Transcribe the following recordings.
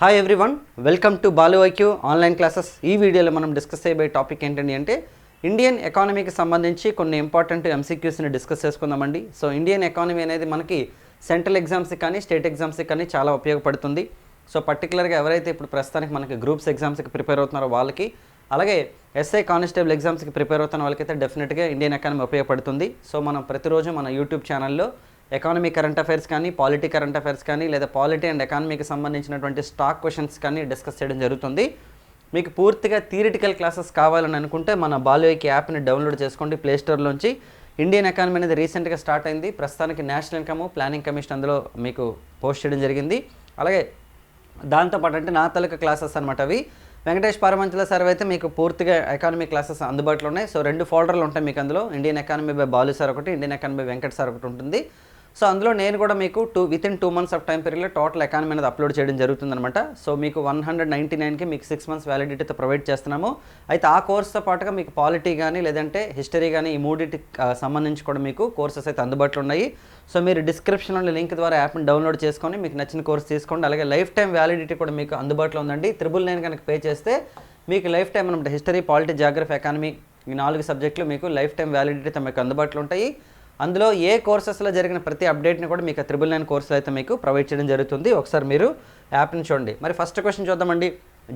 Hi everyone welcome to Balu IQ online classes ఈ వీడియోలో మనం డిస్కస్ చేయబోయే టాపిక్ ఏంటండి అంటే ఇండియన్ ఎకానమీకి సంబంధించి కొన్ని ఇంపార్టెంట్ ఎంసీక్యూస్ని డిస్కస్ చేసుకుందామండి. సో ఇండియన్ ఎకానమీ అనేది మనకి సెంట్రల్ ఎగ్జామ్స్కి కానీ స్టేట్ ఎగ్జామ్స్కి కానీ చాలా ఉపయోగపడుతుంది. సో పర్టికులర్గా ఎవరైతే ఇప్పుడు ప్రస్తుతానికి మనకి గ్రూప్స్ ఎగ్జామ్స్కి ప్రిపేర్ అవుతున్నారో వాళ్ళకి అలాగే ఎస్ఐ కానిస్టేబుల్ ఎగ్జామ్స్కి ప్రిపేర్ అవుతున్న వాళ్ళకైతే డెఫినెట్గా ఇండియన్ ఎకానమీ ఉపయోగపడుతుంది. సో మనం ప్రతిరోజు మన యూట్యూబ్ ఛానల్లో ఎకానమీ కరెంట్ అఫైర్స్ కానీ పాలిటీ కరెంట్ అఫైర్స్ కానీ లేదా పాలిటీ అండ్ ఎకానమీకి సంబంధించినటువంటి స్టాక్ క్వశ్చన్స్ కానీ డిస్కస్ చేయడం జరుగుతుంది. మీకు పూర్తిగా థియరిటికల్ క్లాసెస్ కావాలని అనుకుంటే మన బాలోకి యాప్ని డౌన్లోడ్ చేసుకోండి ప్లేస్టోర్లోంచి ఇండియన్ ఎకానమీ అనేది రీసెంట్గా స్టార్ట్ అయింది. ప్రస్తుతానికి నేషనల్ ఇన్కమ్ ప్లానింగ్ కమిషన్ అందులో మీకు పోస్ట్ చేయడం జరిగింది. అలాగే దాంతోపాటు అంటే నా తలక క్లాసెస్ అనమాట అవి. వెంకటేష్ పారమంచుల సార్ అయితే మీకు పూర్తిగా ఎకానమీ క్లాసెస్ అందుబాటులో ఉన్నాయి. సో రెండు ఫోల్డర్లు ఉంటాయి మీకు అందులో. Indian economy by Balu sir ఒకటి ఇండియన్ ఎకానమీ వెంకట్ సార్ ఒకటి ఉంటుంది. సో అందులో నేను కూడా మీకు to within two months of time పీరియడ్లో టోటల్ ఎకానమీ అనేది అప్లోడ్ చేయడం జరుగుతుందన్నమాట. సో మీకు వన్ హండ్రెడ్ నైంటీ నైన్కి మీకు సిక్స్ మంత్స్ వ్యాలిడిటీతో ప్రొవైడ్ చేస్తున్నాము. అయితే ఆ కోర్స్తో పాటుగా మీకు పాలిటీ కానీ లేదంటే హిస్టరీ కానీ ఈ మూడింటికి సంబంధించి కూడా మీకు కోర్సెస్ అయితే అందుబాటులో ఉన్నాయి. సో మీరు డిస్క్రిప్షన్లో లింక్ ద్వారా యాప్ని డౌన్లోడ్ చేసుకొని మీకు నచ్చిన కోర్స్ తీసుకోండి. అలాగే లైఫ్ టైం వ్యాలిడిటీ కూడా మీకు అందుబాటులో ఉందండి. త్రిబుల్ నైన్ కనుక పే చేస్తే మీకు లైఫ్ టైం అనమాట హిస్టరీ పాలిటీ జాగ్రఫీ ఎకానమీ ఈ నాలుగు సబ్జెక్టులు మీకు లైఫ్ టైం వ్యాలిడిటీతో మీకు అందుబాటులో ఉంటాయి. అందులో ఏ కోర్సెస్లో జరిగిన ప్రతి అప్డేట్ని కూడా మీకు త్రిబుల్ నైన్ కోర్సులు అయితే మీకు ప్రొవైడ్ చేయడం జరుగుతుంది. ఒకసారి మీరు యాప్ని చూడండి. మరి ఫస్ట్ క్వశ్చన్ చూద్దామండి.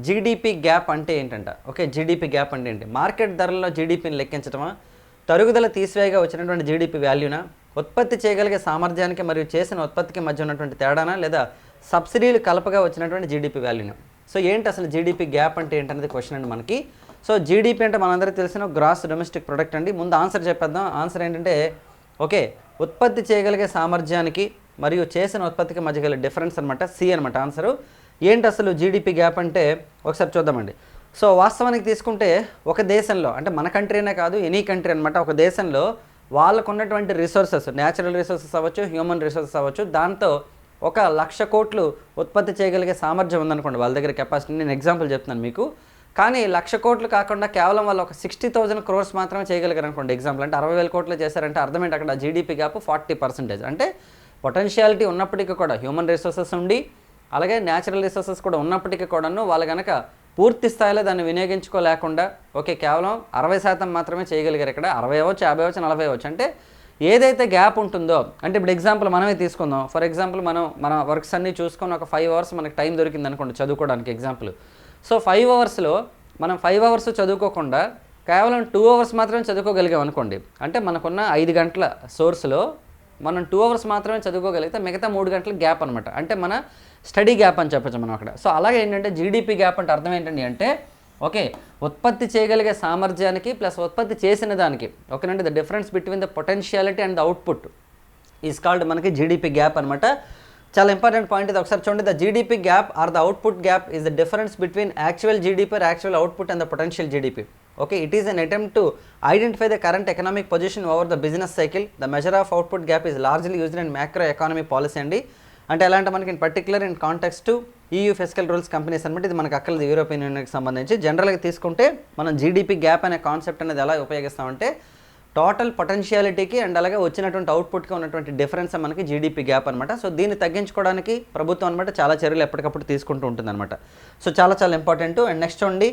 జీడిపి గ్యాప్ అంటే ఏంటంట? ఓకే జీడిపి గ్యాప్ అంటే ఏంటి? మార్కెట్ ధరల్లో జీడిపిని లెక్కించడమా తరుగుదల తీసివేయగా వచ్చినటువంటి జీడిపి వాల్యూనా? ఉత్పత్తి చేయగలిగే సామర్థ్యానికి మరియు చేసిన ఉత్పత్తికి మధ్య ఉన్నటువంటి తేడానా? లేదా సబ్సిడీలు కలపగా వచ్చినటువంటి జీడిపి వాల్యూనా? సో ఏంటి అసలు జీడిపి గ్యాప్ అంటే ఏంటనేది క్వశ్చన్ అండి మనకి. సో జీడిపి అంటే మనందరికీ తెలిసిన గ్రాస్ డొమెస్టిక్ ప్రొడక్ట్ అండి. ముందు ఆన్సర్ చెప్పేద్దాం. ఆన్సర్ ఏంటంటే ఓకే ఉత్పత్తి చేయగలిగే సామర్థ్యానికి మరియు చేసిన ఉత్పత్తికి మధ్య గల డిఫరెన్స్ అనమాట సి అనమాట ఆన్సరు ఏంటి అసలు జీడిపి గ్యాప్ అంటే? ఒకసారి చూద్దామండి. సో వాస్తవానికి తీసుకుంటే ఒక దేశంలో అంటే మన కంట్రీనే కాదు ఎనీ కంట్రీ అనమాట ఒక దేశంలో వాళ్ళకు ఉన్నటువంటి రిసోర్సెస్ న్యాచురల్ రిసోర్సెస్ అవ్వచ్చు హ్యూమన్ రిసోర్సెస్ అవ్వచ్చు దాంతో ఒక లక్ష కోట్లు ఉత్పత్తి చేయగలిగే సామర్థ్యం ఉందనుకోండి వాళ్ళ దగ్గర కెపాసిటీ నేను ఎగ్జాంపుల్ చెప్తున్నాను మీకు. కానీ లక్ష కోట్లు కాకుండా కేవలం వాళ్ళు ఒక సిక్స్టీ థౌసండ్ క్రోర్స్ మాత్రమే చేయగలిగారు అనుకోండి. ఎగ్జాంపుల్ అంటే అరవై వేల కోట్లు చేశారంటే అర్థం ఏంటి? అక్కడ జీడిపి గ్యాప్ ఫార్టీ పర్సెంటేజ్ అంటే పొటెన్షియాలిటీ ఉన్నప్పటికీ కూడా హ్యూమన్ రిసోర్సెస్ ఉండి అలాగే న్యాచురల్ రిసోర్సెస్ కూడా ఉన్నప్పటికీ కూడాను వాళ్ళు కనుక పూర్తి స్థాయిలో దాన్ని వినియోగించుకోలేకుండా ఓకే కేవలం అరవై శాతం మాత్రమే చేయగలిగారు ఇక్కడ. అరవై అవ్వచ్చు యాభై అవ్వచ్చు నలభై అవ్వచ్చు. అంటే ఏదైతే గ్యాప్ ఉంటుందో అంటే ఇప్పుడు ఎగ్జాంపుల్ మనమే తీసుకుందాం. ఫర్ ఎగ్జాంపుల్ మనం మన వర్క్స్ అన్నీ చూసుకొని ఒక ఫైవ్ అవర్స్ మనకి టైం దొరికింది అనుకోండి చదువుకోవడానికి ఎగ్జాంపుల్ సో ఫైవ్ అవర్స్లో మనం ఫైవ్ అవర్స్ చదువుకోకుండా కేవలం టూ అవర్స్ మాత్రమే చదువుకోగలిగాం అనుకోండి. అంటే మనకున్న ఐదు గంటల సోర్స్లో మనం టూ అవర్స్ మాత్రమే చదువుకోగలిగితే మిగతా మూడు గంటల గ్యాప్ అనమాట అంటే మన స్టడీ గ్యాప్ అని చెప్పచ్చు మనం అక్కడ. సో అలాగే ఏంటంటే జీడిపి గ్యాప్ అంటే అర్థం ఏంటండి అంటే ఓకే ఉత్పత్తి చేయగలిగే సామర్థ్యానికి ప్లస్ ఉత్పత్తి చేసిన దానికి ఓకేనండి the difference between the potentiality and the output is called మనకి జీడిపి గ్యాప్ అనమాట చాలా ఇంపార్టెంట్ పాయింట్ ఇది. ఒకసారి చూడండి the GDP gap or the output gap is the difference between actual GDP or actual output and the potential GDP okay it is an attempt to identify the current economic position over the business cycle the measure of output gap is largely used in macro economy policy అండి. అంటే ఎలా అంటే మనకి in particular in context to EU physical rules companies అనమాట ఇది మనకు అక్కర్లేదు European యూనియన్కి సంబంధించి. జనరల్గా తీసుకుంటే మనం జీడిపి గ్యాప్ అనే కాన్సెప్ట్ అనేది ఎలా ఉపయోగిస్తామంటే టోటల్ పొటెన్షియాలిటీకి అండ్ అలాగే వచ్చినటువంటి అవుట్పుట్కి ఉన్నటువంటి డిఫరెన్స్ మనకి జీడిపి గ్యాప్ అనమాట సో దీన్ని తగ్గించుకోవడానికి ప్రభుత్వం అనమాట చాలా చర్యలు ఎప్పటికప్పుడు తీసుకుంటూ ఉంటుంది అనమాట సో చాలా చాలా ఇంపార్టెంట్ అండ్ నెక్స్ట్ చూడండి.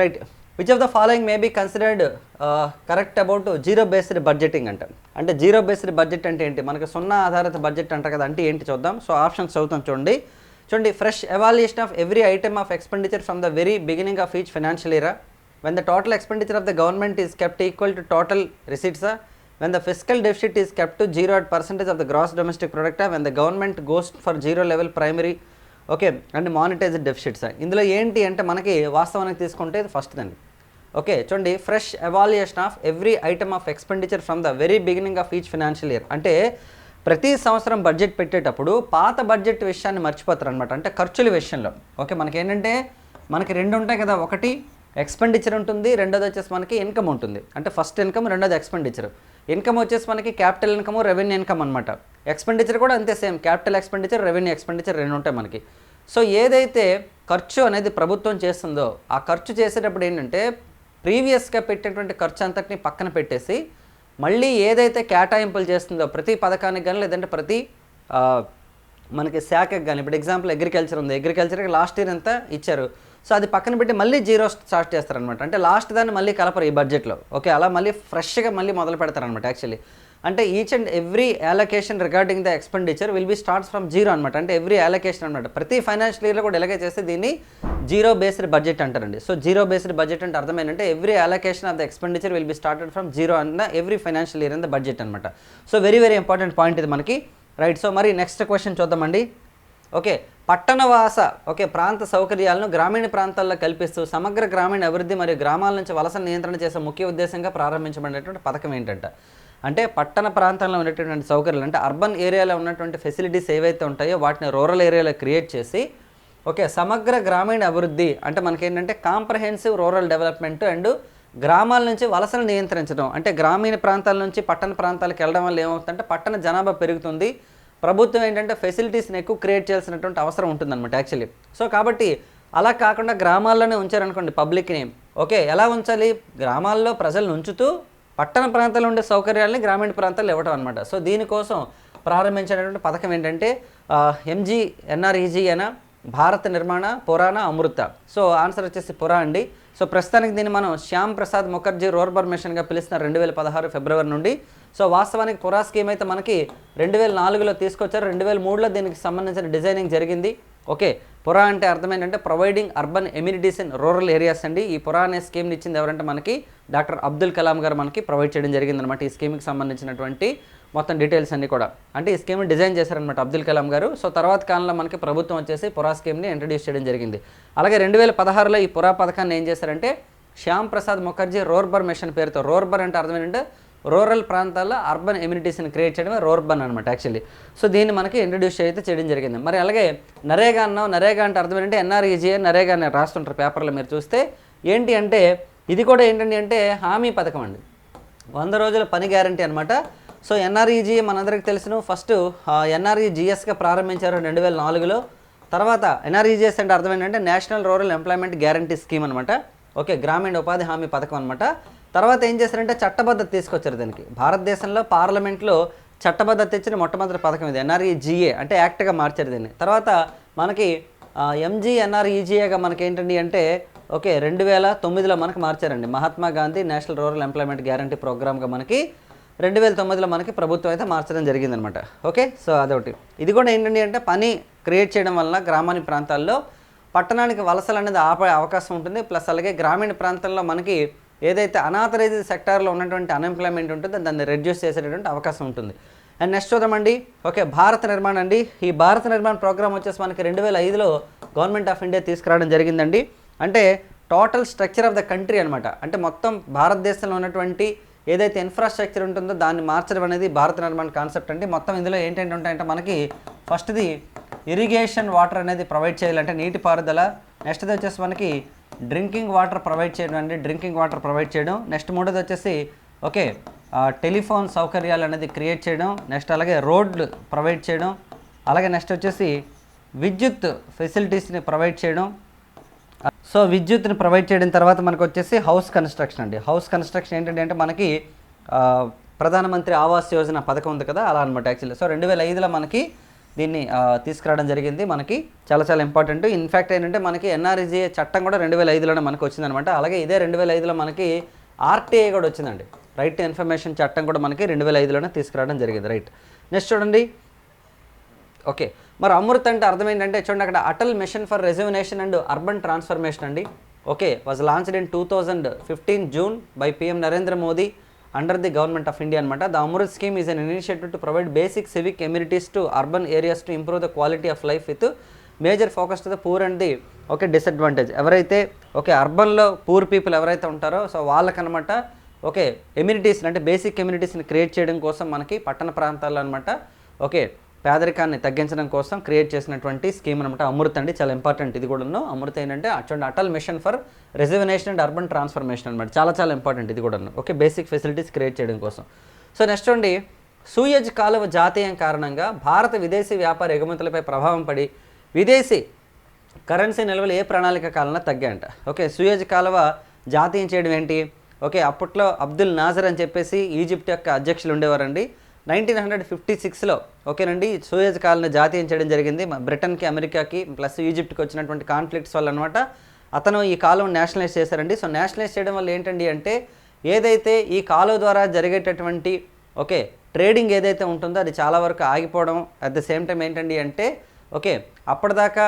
Right which of the following may be considered correct about zero based budgeting అంట. అంటే జీరో బేస్డ్ బడ్జెట్ అంటే ఏంటి? మనకి సున్నా ఆధారిత బడ్జెట్ అంట కదా అంటే ఏంటి చూద్దాం. సో ఆప్షన్స్ చదువుతాం చూడండి. చూడండి fresh evaluation of every item of expenditure from the very beginning of each financial year when the total expenditure of the government is kept equal to total receipts uh, when the fiscal deficit is kept to zero at percentage of the gross domestic product uh, when the government goes for zero level primary okay and monetised deficits ఇందులో ఏంటి అంటే మనకి వాస్తవానికి తీసుకుంటే first దాన్ని okay చూడండి fresh evaluation of every item of expenditure from the very beginning of each financial year అంటే ప్రతి సంవత్సరం బడ్జెట్ పెట్టేటప్పుడు పాత బడ్జెట్ విషయాన్ని మర్చిపోతారు అనమాట అంటే ఖర్చుల విషయంలో ఓకే మనకి ఏంటంటే మనకి రెండు ఉంటాయి కదా ఒకటి ఎక్స్పెండిచర్ ఉంటుంది రెండోది వచ్చేసి మనకి ఇన్కమ్ ఉంటుంది. అంటే ఫస్ట్ ఇన్కమ్ రెండోది ఎక్స్పెండిచర్. ఇన్కమ్ వచ్చేసి మనకి క్యాపిటల్ ఇన్కమ్ రెవెన్యూ ఇన్కమ్ అనమాట ఎక్స్పెండిచర్ కూడా అంతే same. Capital expenditure revenue expenditure రెండు ఉంటాయి మనకి. సో ఏదైతే ఖర్చు అనేది ప్రభుత్వం చేస్తుందో ఆ ఖర్చు చేసేటప్పుడు ఏంటంటే ప్రీవియస్గా పెట్టినటువంటి ఖర్చు అంతటిని పక్కన పెట్టేసి మళ్ళీ ఏదైతే కేటాయింపులు చేస్తుందో ప్రతి పథకానికి కానీ లేదంటే ప్రతి మనకి శాఖకి కానీ ఇప్పుడు ఎగ్జాంపుల్ అగ్రికల్చర్ ఉంది. అగ్రికల్చర్కి లాస్ట్ ఇయర్ ఎంత ఇచ్చారు? సో అది పక్కన పెట్టి మళ్ళీ జీరో స్టార్ట్ చేస్తారనమాట అంటే లాస్ట్ దాన్ని మళ్ళీ కలపరు ఈ బడ్జెట్లో ఓకే అలా మళ్ళీ ఫ్రెష్గా మళ్ళీ మొదలు పెడతారనమాట యాక్చువల్లీ అంటే each and every allocation regarding the expenditure will be starts from zero అనమాట అంటే ఎవ్రీ అలొకేషన్ అనమాట ప్రతి ఫైనాన్షియల్ ఇయర్లో కూడా ఇలాగే చేస్తే దీన్ని జీరో బేస్డ్ బడ్జెట్ అంటారండి. సో జీరో బేస్డ్ బడ్జెట్ అంటే అర్థమైందంటే every allocation of the expenditure will be started from zero అన్న every financial year in the budget అనమాట so very very important point ఇది మనకి. రైట్ సో మరి నెక్స్ట్ క్వశ్చన్ చూద్దామండి. Okay పట్టణవాస ఓకే ప్రాంత సౌకర్యాలను గ్రామీణ ప్రాంతాల్లో కల్పిస్తూ సమగ్ర గ్రామీణ అభివృద్ధి మరియు గ్రామాల నుంచి వలస నియంత్రణ చేసే ముఖ్య ఉద్దేశంగా ప్రారంభించబడినటువంటి పథకం ఏంటంట? అంటే పట్టణ ప్రాంతంలో ఉన్నటువంటి సౌకర్యాలు అంటే అర్బన్ ఏరియాలో ఉన్నటువంటి ఫెసిలిటీస్ ఏవైతే ఉంటాయో వాటిని రూరల్ ఏరియాలో క్రియేట్ చేసి ఓకే సమగ్ర గ్రామీణ అభివృద్ధి అంటే మనకేంటంటే కాంప్రహెన్సివ్ రూరల్ డెవలప్మెంట్ అండ్ గ్రామాల నుంచి వలసలు నియంత్రించడం. అంటే గ్రామీణ ప్రాంతాల నుంచి పట్టణ ప్రాంతాలకు వెళ్ళడం వల్ల ఏమవుతుందంటే పట్టణ జనాభా పెరుగుతుంది. ప్రభుత్వం ఏంటంటే ఫెసిలిటీస్ని ఎక్కువ క్రియేట్ చేయాల్సినటువంటి అవసరం ఉంటుందన్నమాట యాక్చువల్లీ సో కాబట్టి అలా కాకుండా గ్రామాల్లోనే ఉంచారనుకోండి పబ్లిక్ని ఓకే ఎలా ఉంచాలి? గ్రామాల్లో ప్రజలను ఉంచుతూ పట్టణ ప్రాంతాల్లో ఉండే సౌకర్యాలని గ్రామీణ ప్రాంతాల్లో ఇవ్వటం అనమాట సో దీనికోసం ప్రారంభించినటువంటి పథకం ఏంటంటే ఎంజీ ఎన్ఆర్ఈజీ అయినా భారత నిర్మాణ పురాణ అమృత. సో ఆన్సర్ వచ్చేసి పురా అండి. సో ప్రస్తుతానికి దీన్ని మనం శ్యామ్ ప్రసాద్ ముఖర్జీ రూర్బర్ మిషన్గా పిలుస్తున్న రెండు వేల పదహారు ఫిబ్రవరి నుండి. సో వాస్తవానికి పురా స్కీమ్ అయితే మనకి రెండు వేల నాలుగులో తీసుకొచ్చారు. రెండు వేల మూడులో దీనికి సంబంధించిన డిజైనింగ్ జరిగింది. ఓకే పురా అంటే అర్థం ఏంటంటే providing urban amenities in rural areas అండి. ఈ పురా అనే స్కీమ్ని ఇచ్చింది ఎవరంటే మనకి డాక్టర్ అబ్దుల్ కలాం గారు మనకి ప్రొవైడ్ చేయడం జరిగిందనమాట ఈ స్కీమ్కి సంబంధించినటువంటి మొత్తం డీటెయిల్స్ అన్నీ కూడా. అంటే ఈ స్కీమ్ని డిజైన్ చేశారనమాట అబ్దుల్ కలాం గారు. సో తర్వాత కాలంలో మనకి ప్రభుత్వం వచ్చేసి పురా స్కీమ్ని ఇంట్రడ్యూస్ చేయడం జరిగింది. అలాగే రెండు వేల పదహారులో ఈ పురా పథకాన్ని ఏం చేశారంటే శ్యామ్ ప్రసాద్ ముఖర్జీ రోర్బర్ మిషన్ పేరుతో రోర్బర్ అంటే అర్థం ఏంటంటే రూరల్ ప్రాంతాల్లో అర్బన్ ఎమ్యూనిటీస్ని క్రియేట్ చేయడమే రోర్బన్ అనమాట యాక్చువల్లీ సో దీన్ని మనకి ఇంట్రడ్యూస్ అయితే చేయడం జరిగింది. మరి అలాగే నరేగా అన్నాం నరేగా అంటే అర్థం ఏంటంటే ఎన్ఆర్ఈజీఏ నరేగా అని రాస్తుంటారు పేపర్లో మీరు చూస్తే. ఏంటి అంటే ఇది కూడా ఏంటండి అంటే హామీ పథకం అండి. వంద రోజుల పని గ్యారంటీ అనమాట సో ఎన్ఆర్ఈజీ మనందరికీ తెలుసును ఫస్ట్ ఎన్ఆర్ఈజిఎస్గా ప్రారంభించారు రెండు వేల నాలుగులో. తర్వాత ఎన్ఆర్ఈజిఎస్ అంటే అర్థం ఏంటంటే national rural employment guarantee scheme అనమాట ఓకే గ్రామీణ ఉపాధి హామీ పథకం అనమాట తర్వాత ఏం చేశారంటే చట్టబద్ధత తీసుకొచ్చారు దీనికి. భారతదేశంలో పార్లమెంట్లో చట్టబద్ధత తెచ్చిన మొట్టమొదటి పథకం ఇది ఎన్ఆర్ఈజీఏ అంటే యాక్ట్గా మార్చారు దీన్ని. తర్వాత మనకి ఎంజీ ఎన్ఆర్ఈజిఏగా మనకి ఏంటండి అంటే ఓకే రెండు వేల తొమ్మిదిలో మనకి మార్చారండి. Mahatma Gandhi national rural employment guarantee ప్రోగ్రామ్గా మనకి రెండు వేల తొమ్మిదిలో మనకి ప్రభుత్వం అయితే మార్చడం జరిగిందనమాట. ఓకే సో అదొకటి. ఇది కూడా ఏంటండి అంటే పని క్రియేట్ చేయడం వలన గ్రామాని ప్రాంతాల్లో పట్టణానికి వలసలు అనేది ఆపే అవకాశం ఉంటుంది. ప్లస్ అలాగే గ్రామీణ ప్రాంతంలో మనకి ఏదైతే అనాథరైజ్డ్ సెక్టార్లో ఉన్నటువంటి అన్ఎంప్లాయ్మెంట్ ఉంటుందో దాన్ని రెడ్యూస్ చేసేటటువంటి అవకాశం ఉంటుంది. అండ్ నెక్స్ట్ చూద్దామండి. ఓకే భారత నిర్మాణ అండి. ఈ భారత నిర్మాణ ప్రోగ్రామ్ వచ్చేసి మనకి రెండు వేల ఐదులో గవర్నమెంట్ ఆఫ్ ఇండియా తీసుకురావడం జరిగిందండి. అంటే total structure of the country అనమాట అంటే మొత్తం భారతదేశంలో ఉన్నటువంటి ఏదైతే ఇన్ఫ్రాస్ట్రక్చర్ ఉంటుందో దాన్ని మార్చడం అనేది భారత నిర్మాణ కాన్సెప్ట్ అండి. మొత్తం ఇందులో ఏంటంటే ఉంటాయంటే మనకి ఫస్ట్ది ఇరిగేషన్ వాటర్ అనేది ప్రొవైడ్ చేయాలంటే నీటిపారుదల నెక్స్ట్ది వచ్చేసి మనకి డ్రింకింగ్ వాటర్ ప్రొవైడ్ చేయడం అండి డ్రింకింగ్ వాటర్ ప్రొవైడ్ చేయడం. నెక్స్ట్ మూడోది వచ్చేసి ఓకే టెలిఫోన్ సౌకర్యాలు అనేది క్రియేట్ చేయడం. నెక్స్ట్ అలాగే రోడ్లు ప్రొవైడ్ చేయడం. అలాగే నెక్స్ట్ వచ్చేసి విద్యుత్ ఫెసిలిటీస్ని ప్రొవైడ్ చేయడం. సో విద్యుత్ని ప్రొవైడ్ చేయడం తర్వాత మనకు వచ్చేసి హౌస్ కన్స్ట్రక్షన్ అండి. హౌస్ కన్స్ట్రక్షన్ ఏంటంటే అంటే మనకి ప్రధానమంత్రి ఆవాస్ యోజన పథకం ఉంది కదా అలా అనమాట యాక్చువల్లీ. సో రెండు వేల ఐదులో మనకి దీన్ని తీసుకురావడం జరిగింది. మనకి చాలా చాలా ఇంపార్టెంట్. ఇన్ఫ్యాక్ట్ ఏంటంటే మనకి ఎన్ఆర్జీ చట్టం కూడా రెండు వేల ఐదులోనే మనకు వచ్చిందనమాట అలాగే ఇదే రెండు వేల ఐదులో మనకి ఆర్టీఐ కూడా వచ్చిందండి. రైట్ టు ఇన్ఫర్మేషన్ చట్టం కూడా మనకి రెండు వేల ఐదులోనే తీసుకురావడం జరిగింది. రైట్. నెక్స్ట్ చూడండి. ఓకే. మరి అమృత్ అంటే అర్థం ఏంటంటే చూడండి అక్కడ Atal mission for rejuvenation and urban transformation అండి. Okay. Was launched in two thousand fifteen June by PM Narendra Modi. Under the government of India అనమాట the AMRUT scheme is an initiative to provide basic civic amenities to urban areas to improve the quality of life with major focus to the poor and the okay disadvantage ఎవరైతే okay అర్బన్లో poor people ఎవరైతే ఉంటారో so వాళ్ళకనమాట okay amenities అంటే basic ఎమ్యూనిటీస్ని create చేయడం కోసం మనకి పట్టణ ప్రాంతాల్లో అనమాట ఓకే పేదరికాన్ని తగ్గించడం కోసం క్రియేట్ చేసినటువంటి స్కీమ్ అనమాట అమృత్ అండి. చాలా ఇంపార్టెంట్. ఇది కూడాను అమృత్ ఏంటంటే అటువంటి Atal mission for reservation and urban transformation అనమాట చాలా చాలా ఇంపార్టెంట్ ఇది కూడాను. ఓకే బేసిక్ ఫెసిలిటీస్ క్రియేట్ చేయడం కోసం. సో నెక్స్ట్ అండి సూయజ్ కాలువ జాతీయం కారణంగా భారత విదేశీ వ్యాపార ఎగుమతులపై ప్రభావం పడి విదేశీ కరెన్సీ నిల్వలు ఏ ప్రణాళిక కాలంలో తగ్గాయంట. ఓకే సూయజ్ కాలువ జాతీయం చేయడం ఏంటి? ఓకే అప్పట్లో అబ్దుల్ నాజర్ అని చెప్పేసి ఈజిప్ట్ యొక్క అధ్యక్షులు ఉండేవారండి. నైన్టీన్ హండ్రెడ్ ఫిఫ్టీ సిక్స్లో ఓకేనండి సూయజ్ కాలను జాతీయం చేయడం జరిగింది. బ్రిటన్కి అమెరికాకి ప్లస్ ఈజిప్ట్కి వచ్చినటువంటి కాన్ఫ్లిక్ట్స్ వల్ల అనమాట అతను ఈ కాలువ నేషనలైజ్ చేశారండి. సో నేషనలైజ్ చేయడం వల్ల ఏంటండి అంటే ఏదైతే ఈ కాలువ ద్వారా జరిగేటటువంటి ఓకే ట్రేడింగ్ ఏదైతే ఉంటుందో అది చాలా వరకు ఆగిపోవడం అట్ ద సేమ్ టైం ఏంటండి అంటే ఓకే అప్పటిదాకా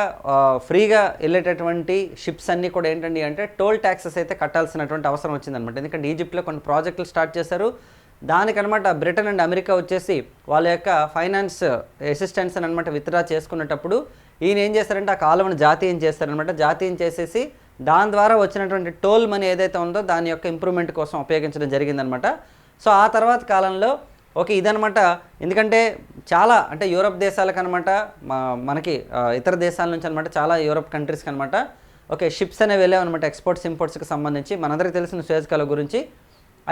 ఫ్రీగా వెళ్ళేటటువంటి షిప్స్ అన్నీ కూడా ఏంటండి అంటే టోల్ ట్యాక్సెస్ అయితే కట్టాల్సినటువంటి అవసరం వచ్చిందనమాట. ఎందుకంటే ఈజిప్ట్లో కొన్ని ప్రాజెక్టులు స్టార్ట్ చేశారు. దానికనమాట బ్రిటన్ అండ్ అమెరికా వచ్చేసి వాళ్ళ యొక్క ఫైనాన్స్ అసిస్టెన్స్ అనమాట విత్డ్రా చేసుకునేటప్పుడు ఈయన ఏం చేస్తారంటే ఆ కాలువను జాతీయం చేస్తారనమాట జాతీయం చేసేసి దాని ద్వారా వచ్చినటువంటి టోల్ మనీ ఏదైతే ఉందో దాని యొక్క ఇంప్రూవ్మెంట్ కోసం ఉపయోగించడం జరిగిందనమాట సో ఆ తర్వాత కాలంలో ఓకే ఇదనమాట ఎందుకంటే చాలా అంటే యూరప్ దేశాలకు అనమాట మనకి ఇతర దేశాల నుంచి అనమాట చాలా యూరప్ కంట్రీస్కి అనమాట ఓకే షిప్స్ అనేవి వెళ్ళామన్నమాట ఎక్స్పోర్ట్స్ ఇంపోర్ట్స్కి సంబంధించి. మనందరికీ తెలిసిన స్వేజ్ కాలువ గురించి.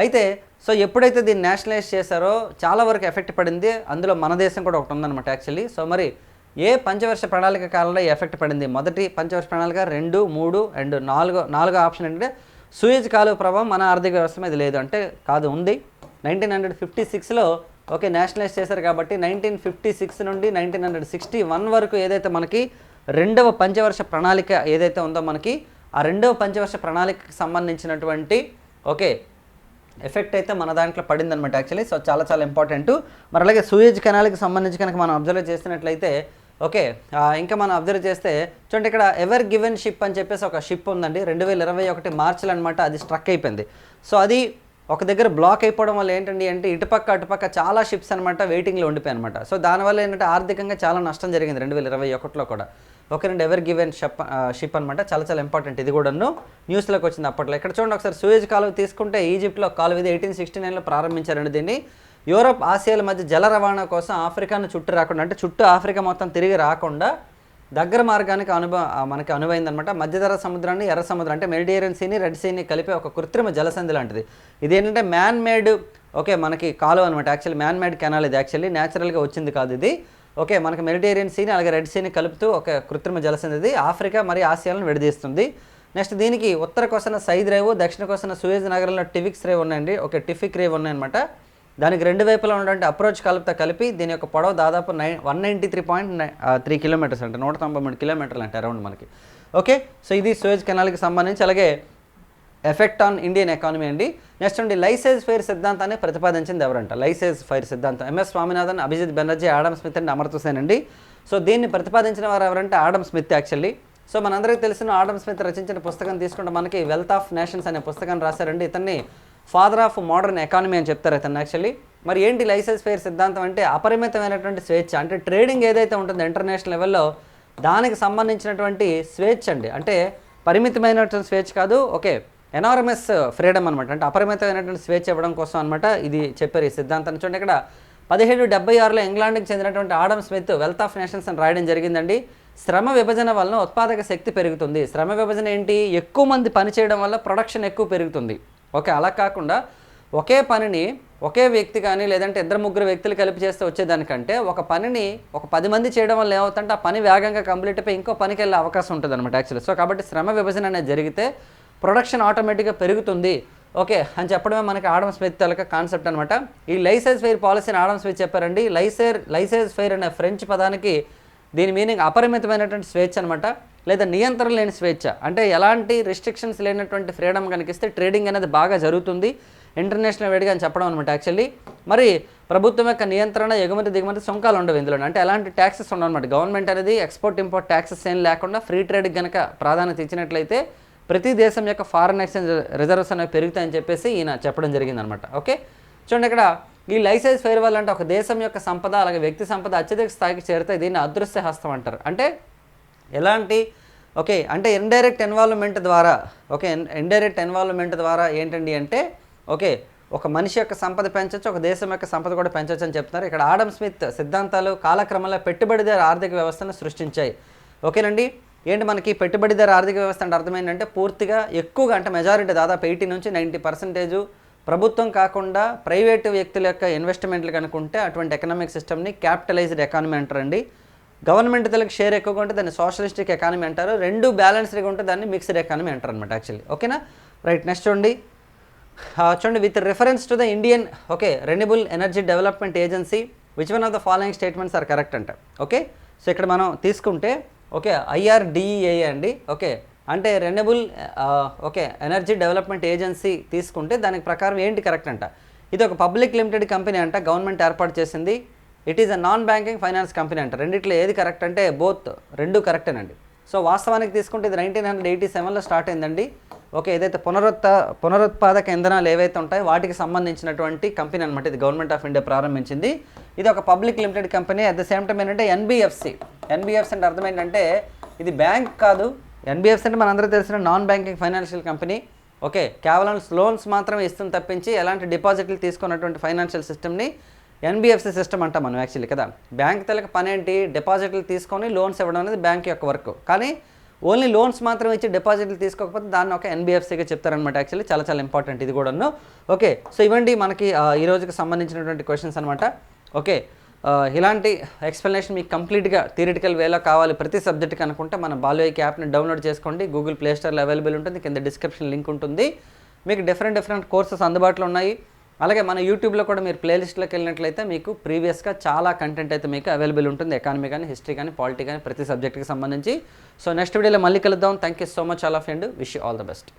అయితే సో ఎప్పుడైతే దీన్ని నేషనలైజ్ చేశారో చాలా వరకు ఎఫెక్ట్ పడింది. అందులో మన దేశం కూడా ఒకటి ఉందన్నమాట యాక్చువల్లీ. సో మరి ఏ పంచవర్ష ప్రణాళిక కాలంలో ఎఫెక్ట్ పడింది? మొదటి పంచవర్ష ప్రణాళిక రెండు మూడు అండ్ నాలుగో నాలుగో ఆప్షన్ ఏంటంటే సూయజ్ కాలువ ప్రభావం మన ఆర్థిక వ్యవస్థ మీద లేదు. అంటే కాదు ఉంది. నైన్టీన్ హండ్రెడ్ ఫిఫ్టీ సిక్స్లో ఓకే నేషనలైజ్ చేశారు కాబట్టి నైన్టీన్ ఫిఫ్టీ సిక్స్ నుండి నైన్టీన్ హండ్రెడ్ సిక్స్టీ వన్ వరకు ఏదైతే మనకి రెండవ పంచవర్ష ప్రణాళిక ఏదైతే ఉందో మనకి ఆ రెండవ పంచవర్ష ప్రణాళికకి సంబంధించినటువంటి ఓకే ఎఫెక్ట్ అయితే మన దాంట్లో పడింది అనమాట యాక్చువల్లీ సో చాలా చాలా ఇంపార్టెంట్ మరి అలాగే సూయేజ్ కెనాల్కి సంబంధించి కనుక మనం అబ్జర్వ్ చేసినట్లయితే ఓకే ఇంకా మనం అబ్జర్వ్ చేస్తే చూడండి ఇక్కడ ఎవర్ గివెన్ షిప్ అని చెప్పేసి ఒక షిప్ ఉందండి. రెండు వేల ఇరవై ఒకటి మార్చిలో అనమాట అది స్ట్రక్ అయిపోయింది. సో అది ఒక దగ్గర బ్లాక్ అయిపోవడం వల్ల ఏంటండి అంటే ఇటుపక్క అటుపక్క చాలా షిప్స్ అనమాట వెయిటింగ్లో ఉండిపోయాయి అనమాట సో దానివల్ల ఏంటంటే ఆర్థికంగా చాలా నష్టం జరిగింది రెండు వేల ఇరవై ఒకటిలో కూడా. ఒక రెండు ఎవర్ గివెన్ షిప్ షిప్ అనమాట చాలా చాలా ఇంపార్టెంట్ ఇది కూడాను న్యూస్లోకి వచ్చింది అప్పట్లో. ఇక్కడ చూడండి ఒకసారి సూయేజ్ కాలువ తీసుకుంటే ఈజిప్ట్లో కాలువ ఇది ఎయిటీన్ సిక్స్టీ నైన్లో ప్రారంభించారండి దీన్ని. యూరోప్ ఆసియాల మధ్య జల రవాణా కోసం ఆఫ్రికాను చుట్టూ రాకుండా అంటే చుట్టూ ఆఫ్రికా మొత్తం తిరిగి రాకుండా దగ్గర మార్గానికి అనుభవ మనకి అనువైందనమాట. మధ్యధర సముద్రాన్ని ఎర్ర సముద్రం అంటే మెడిటేరియన్ సీని రెడ్ సీని కలిపే ఒక కృత్రిమ జలసంధి లాంటిది. ఇది ఏంటంటే మ్యాన్ మేడ్ ఓకే మనకి కాలువ అనమాట. యాక్చువల్లీ మ్యాన్ మేడ్ కెనాల్ ఇది. యాక్చువల్లీ న్యాచురల్గా వచ్చింది కాదు ఇది. ఓకే మనకి మెడిటేరియన్ సీని అలాగే రెడ్ సీని కలుపుతూ ఒక కృత్రిమ జలసంధి ఇది. ఆఫ్రికా మరియు ఆసియాలను విడదీస్తుంది. నెక్స్ట్ దీనికి ఉత్తర కోసన సైద్ రేవు దక్షిణ కోసన సుయేజ్ నగరంలో టివిక్స్ రేవ్ ఉన్నాయండి. ఓకే టిఫిక్ రేవ్ ఉన్నాయన్నమాట. దానికి రెండు వైపులా ఉన్నటువంటి అప్రోచ్ కలుపుతా కలిపి దీని యొక్క పొడవు దాదాపు nine one ninety three point three kilometres అంటే నూట తొంభై మూడు కిలోమీటర్లు అంటే అరౌండ్ మనకి. ఓకే సో ఇది సూయజ్ కెనాల్కి సంబంధించి అలాగే ఎఫెక్ట్ ఆన్ ఇండియన్ ఎకానమీ అండి. నెక్స్ట్ అండి లైసేజ్ ఫైర్ సిద్ధాంతాన్ని ప్రతిపాదించింది ఎవరంట? లైసేజ్ ఫైర్ సిద్ధాంతం. MS Swaminathan Abhijit Banerjee Adam Smith and Amartya Sen అండి. సో దీన్ని ప్రతిపాదించిన వారు ఎవరంటే ఆడమ్ స్మిత్ యాక్చువల్లీ సో మనందరికీ తెలిసిన ఆడమ్ స్మిత్ రచించిన పుస్తకం తీసుకుంటే మనకి వెల్త్ ఆఫ్ నేషన్స్ అనే పుస్తకాన్ని రాశారండి. ఇతన్ని ఫాదర్ ఆఫ్ మోడర్న్ ఎకానమీ అని చెప్తారు అతను యాక్చువల్లీ మరి ఏంటి లైసెన్స్ ఫేర్ సిద్ధాంతం అంటే అపరిమితమైనటువంటి స్వేచ్ఛ? అంటే ట్రేడింగ్ ఏదైతే ఉంటుందో ఇంటర్నేషనల్ లెవెల్లో దానికి సంబంధించినటువంటి స్వేచ్ఛ అండి. అంటే పరిమితమైనటువంటి స్వేచ్ఛ కాదు ఓకే ఎనారమస్ ఫ్రీడమ్ అనమాట అంటే అపరిమితమైనటువంటి స్వేచ్ఛ ఇవ్వడం కోసం అనమాట ఇది చెప్పారు ఈ సిద్ధాంతాన్ని. చూడండి ఇక్కడ పదిహేడు డెబ్బై ఆరులో ఇంగ్లాండ్కి చెందినటువంటి Adam Smith wealth of nations అని రాయడం జరిగిందండి. శ్రమ విభజన వలన ఉత్పాదక శక్తి పెరుగుతుంది. శ్రమ విభజన ఏంటి? ఎక్కువ మంది పని చేయడం వల్ల ప్రొడక్షన్ ఎక్కువ పెరుగుతుంది. ఓకే అలా కాకుండా ఒకే పనిని ఒకే వ్యక్తి కానీ లేదంటే ఇద్దరు ముగ్గురు వ్యక్తులు కలిపి చేస్తే వచ్చేదానికంటే ఒక పనిని ఒక పది మంది చేయడం వల్ల ఏమవుతుందంటే ఆ పని వేగంగా కంప్లీట్ అయిపోయి ఇంకో పనికి వెళ్ళే అవకాశం ఉంటుంది అనమాట యాక్చువల్లీ సో కాబట్టి శ్రమ విభజన అనేది జరిగితే ప్రొడక్షన్ ఆటోమేటిక్గా పెరుగుతుంది. ఓకే అని చెప్పడమే మనకి ఆడమ్ స్మిత్ తాలూకా కాన్సెప్ట్ అనమాట ఈ లైసెన్స్ ఫెయిర్ పాలసీని ఆడమ్ స్మిత్ చెప్పారండి. లైసెర్ లైసెన్స్ ఫెయిర్ అనే ఫ్రెంచ్ పదానికి దీని మీనింగ్ అపరిమితమైనటువంటి స్వేచ్ఛ అనమాట లేదా నియంత్రణ లేని స్వేచ్ఛ. అంటే ఎలాంటి రిస్ట్రిక్షన్స్ లేనటువంటి ఫ్రీడమ్ కనిపిస్తే ట్రేడింగ్ అనేది బాగా జరుగుతుంది. ఇంటర్నేషనల్ వేడిగా అని చెప్పడం అనమాట యాక్చువల్లీ మరి ప్రభుత్వం యొక్క నియంత్రణ ఎగుమతి దిగుమతి సుంకాలు ఉండవు ఇందులో అంటే ఎలాంటి ట్యాక్సెస్ ఉండవు అనమాట గవర్నమెంట్ అనేది ఎక్స్పోర్ట్ ఇంపోర్ట్ ట్యాక్సెస్ ఏం లేకుండా ఫ్రీ ట్రేడ్కి కనుక ప్రాధాన్యత ఇచ్చినట్లయితే ప్రతి దేశం యొక్క ఫారెన్ ఎక్స్చేంజ్ రిజర్వ్స్ అనేవి పెరుగుతాయని చెప్పేసి ఈయన చెప్పడం జరిగిందనమాట ఓకే చూడండి ఇక్కడ ఈ లైసెన్స్ ఫెయిర్వాల్ అంటే ఒక దేశం యొక్క సంపద అలాగే వ్యక్తి సంపద అత్యధిక స్థాయికి చేరితే దీన్ని అదృశ్య హస్తం అంటారు. అంటే ఎలాంటి ఓకే అంటే ఇండైరెక్ట్ ఎన్వాల్వ్మెంట్ ద్వారా ఓకే ఇండైరెక్ట్ ఎన్వాల్వ్మెంట్ ద్వారా ఏంటండి అంటే ఓకే ఒక మనిషి యొక్క సంపద పెంచవచ్చు ఒక దేశం యొక్క సంపద కూడా పెంచవచ్చు అని చెప్తున్నారు. ఇక్కడ ఆడమ్ స్మిత్ సిద్ధాంతాలు కాలక్రమంలో పెట్టుబడిదారు ఆర్థిక వ్యవస్థను సృష్టించాయి. ఓకేనండి? ఏంటి మనకి పెట్టుబడిదారు ఆర్థిక వ్యవస్థ అంటే అర్థమైందంటే పూర్తిగా ఎక్కువగా అంటే మెజారిటీ దాదాపు ఎయిటీ నుంచి నైంటీ పర్సెంటేజు ప్రభుత్వం కాకుండా ప్రైవేటు వ్యక్తుల యొక్క ఇన్వెస్ట్మెంట్లు కనుకుంటే అటువంటి ఎకనామిక్ సిస్టమ్ని క్యాపిటలైజ్డ్ ఎకానమీ అంటారండి. గవర్నమెంట్ తలకి షేర్ ఎక్కువగా ఉంటే దాన్ని సోషలిస్టిక్ ఎకానమీ అంటారు. రెండు బ్యాలెన్స్డ్గా ఉంటే దాన్ని మిక్స్డ్ ఎకానమీ అంటారు అనమాట యాక్చువల్లీ. ఓకేనా? రైట్ నెక్స్ట్ చూడండి. చూడండి with reference to the Indian okay renewable energy development agency which one of the following statements are correct అంట? ఓకే? సో ఇక్కడ మనం తీసుకుంటే ఓకే ఐఆర్డిఏ అండి ఓకే. అంటే renewable okay energy development agency తీసుకుంటే దానికి ప్రకారం ఏంటి కరెక్ట్ అంట? ఇది ఒక పబ్లిక్ లిమిటెడ్ కంపెనీ అంట గవర్నమెంట్ ఏర్పాటు చేసింది. It is a non banking finance company అంట. రెండిట్లో ఏది కరెక్ట్ అంటే బోత్ రెండు కరెక్టేనండి సో వాస్తవానికి తీసుకుంటే ఇది నైన్టీన్ హండ్రెడ్ ఎయిటీ సెవెన్లో స్టార్ట్ అయిందండి. ఓకే ఏదైతే పునరుత్త పునరుత్పాదక ఇంధనాలు ఏవైతే ఉంటాయో వాటికి సంబంధించినటువంటి కంపెనీ అనమాట ఇది గవర్నమెంట్ ఆఫ్ ఇండియా ప్రారంభించింది. ఇది ఒక public limited company at the same time ఏంటంటే ఎన్బిఎఫ్సి ఎన్బిఎఫ్సి అంటే అర్థం ఏంటంటే ఇది బ్యాంక్ కాదు. ఎన్బిఎఫ్సి అంటే మనందరూ తెలిసిన non banking financial company okay కేవలం లోన్స్ మాత్రమే ఇస్తుంది తప్పించి ఎలాంటి డిపాజిట్లు తీసుకున్నటువంటి ఫైనాన్షియల్ సిస్టమ్ని ఎన్బిఎఫ్సి సిస్టమ్ అంటాం మనం యాక్చువల్లీ కదా. బ్యాంక్ తెలక పని ఏంటి డిపాజిట్లు తీసుకొని లోన్స్ ఇవ్వడం అనేది బ్యాంక్ యొక్క వర్క్. కానీ ఓన్లీ లోన్స్ మాత్రం ఇచ్చి డిపాజిట్లు తీసుకోకపోతే దాన్ని ఒక ఎన్బిఎఫ్సీగా చెప్తారనమాట యాక్చువల్లీ. చాలా చాలా ఇంపార్టెంట్ ఇది కూడాను. ఓకే సో ఇవ్వండి మనకి ఈ రోజుకి సంబంధించినటువంటి క్వశ్చన్స్ అనమాట ఓకే ఇలాంటి ఎక్స్ప్లెనేషన్ మీకు కంప్లీట్గా థియరిటికల్ వేలో కావాలి ప్రతి సబ్జెక్ట్కి అనుకుంటే మన బాలోయిక్ యాప్ని డౌన్లోడ్ చేసుకోండి. గూగుల్ ప్లే స్టోర్లో అవైలబుల్ ఉంటుంది. కింద డిస్క్రిప్షన్ లింక్ ఉంటుంది. మీకు డిఫరెంట్ డిఫరెంట్ కోర్సెస్ అందుబాటులో ఉన్నాయి. అలాగే మన యూట్యూబ్లో కూడా మీరు ప్లేలిస్ట్లోకి వెళ్ళినట్లయితే మీకు ప్రీవియస్గా చాలా కంటెంట్ అయితే మీకు అవైలబుల్ ఉంటుంది. ఎకానమీ కానీ హిస్టరీ కానీ పాలిటీ కానీ ప్రతి సబ్జెక్ట్కి సంబంధించి. సో నెక్స్ట్ వీడియోలో మళ్ళీ కలుద్దాం. Thank you so much all of and wish all the best.